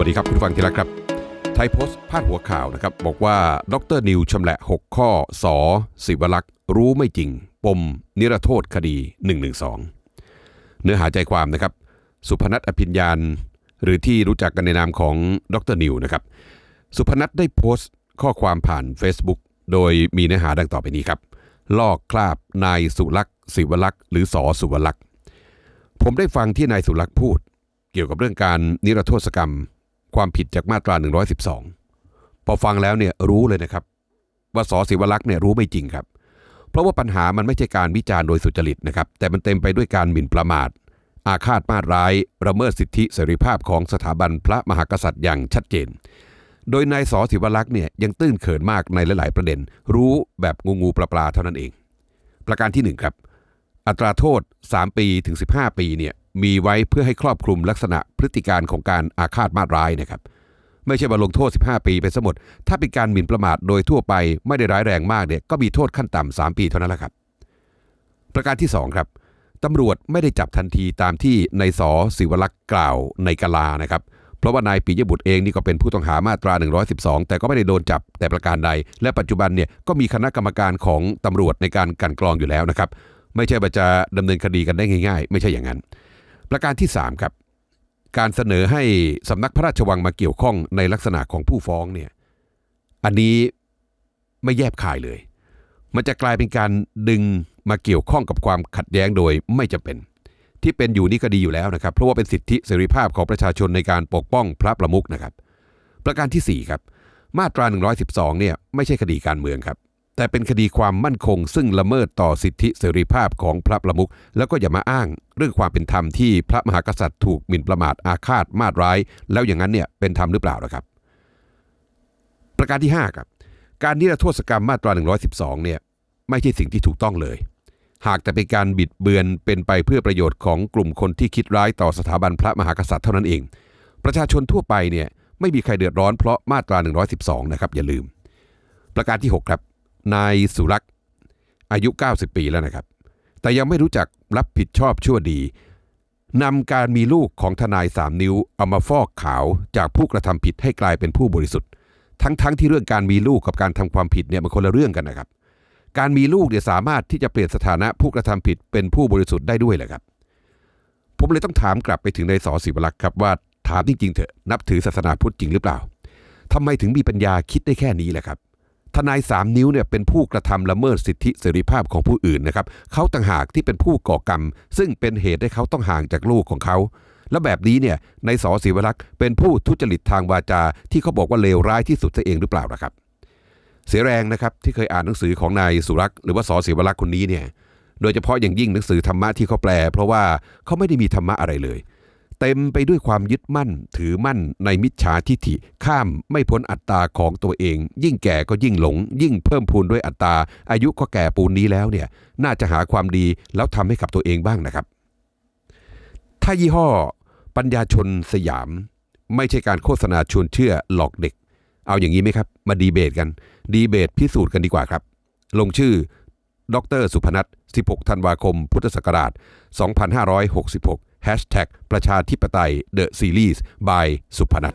วัสดีครับคุณฟังที่รักครับไทยโพสต์พาดหัวข่าวนะครับ บอกว่าดรนิวชำแหละ 6 ข้อสอศิวลักษ์รู้ไม่จริง ปม นิรโทษคดี 112 เนื้อหาใจความนะครับ สุพนัทอภิญญาณ หรือที่รู้จักกันในนามของดรนิวนะครับ สุพนัทได้โพสต์ข้อความผ่าน Facebook โดยมีเนื้อหาดังต่อไปนี้ครับ ลอกคราบนายสุลักษ์ศิวลักษ์หรือสอสุวลักษ์ผมได้ฟังที่นายสุลักษ์พูด เกี่ยวกับเรื่องการนิรโทษกรรม ความผิดจากมาตรา 112 พอฟังแล้วเนี่ยรู้เลยนะครับ ว่าสศิวลักษ์เนี่ยรู้ไม่จริงครับ เพราะว่าปัญหามันไม่ใช่การวิจารณ์โดยสุจริตนะครับ แต่มันเต็มไปด้วยการหมิ่นประมาท อาฆาตมาตร้ายระเมิดสิทธิเสรีภาพของสถาบันพระมหากษัตริย์อย่างชัดเจน โดยนายสศิวลักษ์เนี่ยยังตื้นเขินมากในหลาย ๆ ประเด็น รู้แบบงูงูปลาปลาเท่านั้นเอง ประการที่หนึ่งครับอัตราโทษ 3 ปีถึง 15 ปีเนี่ย มีไว้เพื่อให้ครอบคลุมลักษณะพฤติการของการอาฆาตมาตร้ายนะครับ ไม่ใช่ว่าลงโทษ 15 ปีไปสมดถ้าเป็นการหมิ่นประมาทโดยทั่วไปไม่ได้ร้ายแรงมากเนี่ยก็มีโทษขั้นต่ำ3ปีเท่านั้นแหละครับ ประการที่ 2 ครับตำรวจไม่ได้จับทันทีตามที่นายสอศิวลักษ์กล่าวในกาลานะครับ เพราะว่านายปิยบุตรเองนี่ก็เป็นผู้ต้องหามาตรา 112 แต่ก็ไม่ได้โดนจับแต่ประการใด และปัจจุบันเนี่ยก็มีคณะกรรมการของตำรวจในการกันกรองอยู่แล้วนะครับ ไม่ใช่ว่าจะดำเนินคดีกันได้ง่าย ๆ ไม่ใช่อย่างนั้น ประการที่ 3 ครับ การเสนอให้สำนักพระราชวังมาเกี่ยวข้องในลักษณะของผู้ฟ้องเนี่ยอันนี้ไม่แยบคายเลย มันจะกลายเป็นการดึงมาเกี่ยวข้องกับความขัดแย้งโดยไม่จำเป็น ที่เป็นอยู่นี่ก็ดีอยู่แล้วนะครับ เพราะว่าเป็นสิทธิเสรีภาพของประชาชนในการปกป้องพระประมุขนะครับ ประการทีสี่4ครับมาตรา 112เนี่ยไม่ใช่คดีการเมืองครับ แต่เป็นคดีความมั่นคง ซึ่งละเมิดต่อสิทธิเสรีภาพของพระประมุขแล้วก็อย่ามาอ้าง เรื่องความเป็นธรรมที่พระมหากษัตริย์ถูกหมิ่นประมาทอาฆาตมาตร้าย แล้วอย่างนั้นเนี่ยเป็นธรรมหรือเปล่านะครับ ประการที่5ครับการนิรโทษกรรมมาตรา 112 เนี่ยไม่ใช่สิ่งที่ถูกต้องเลย หากแต่เป็นการบิดเบือนเป็นไปเพื่อประโยชน์ของกลุ่มคนที่คิดร้ายต่อสถาบันพระมหากษัตริย์เท่านั้นเอง ประชาชนทั่วไปเนี่ยไม่มีใครเดือดร้อนเพราะมาตรา 112 นะครับอย่าลืม ประการที่ 6 ครับ นายสุรักษ์อายุ 90 ปีแล้วนะครับ แต่ยังไม่รู้จักรับผิดชอบชั่วดีนำการมีลูกของทนายสามนิ้วเอามาฟอกขาวจากผู้กระทำผิดให้กลายเป็นผู้บริสุทธิ์ ทั้งๆทที่เรื่องการมีลูกกับการทำความผิดเนี่ยมันคนละเรื่องกันนะครับ การมีลูกเนี่ยสามารถที่จะเปลี่ยนสถานะผู้กระทำผิดเป็นผู้บริสุทธิ์ได้ด้วยแหละครับ ผมเลยต้องถามกลับไปถึงนายสอศิวลักษ์ครับว่าถามจริงๆเถอะนับถือศาสนาพุทธจริงหรือเปล่าทำไมถึงมีปัญญาคิดได้แค่นี้แหละครับ ทนายสามนิ้วเนี่ยเป็นผู้กระทำละเมิดสิทธิเสรีภาพของผู้อื่นนะครับเขาต่างหากที่เป็นผู้ก่อกรรม ซึ่งเป็นเหตุให้เขาต้องห่างจากลูกของเขา แล้วแบบนี้เนี่ยในายสอศิวลักษ์เป็นผู้ทุจริตทางวาจา ที่เขาบอกว่าเลวร้ายที่สุดซะเองหรือเปล่านะครับ เสียแรงนะครับที่เคยอ่านหนังสือของนายสุรักษ์หรือว่าสอศิวลักษ์คนนี้เนี่ยโดยเฉพาะอย่างยิ่งหนังสือธรรมะที่เขาแปล เพราะว่าเขาไม่ได้มีธรรมะอะไรเลย เต็มไปด้วยความยึดมั่นถือมั่นในมิจฉาทิฐิ ข้ามไม่พ้นอัตตาของตัวเอง ยิ่งแก่ก็ยิ่งหลง ยิ่งเพิ่มพูนด้วยอัตตา อายุก็แก่ปูนนี้แล้วเนี่ยน่าจะหาความดีแล้วทำให้กับตัวเองบ้างนะครับ ถ้ายี่ห้อ ปัญญาชนสยาม ไม่ใช่การโฆษณาชวนเชื่อหลอกเด็ก เอาอย่างนี้ไหมครับ มาดีเบตกัน ดีเบตพิสูจน์กันดีกว่าครับ ลงชื่อดรสุพนัท16 ธันวาคม พุทธศักราช 2566 ประชาธิปไตย The Series by สุพนัท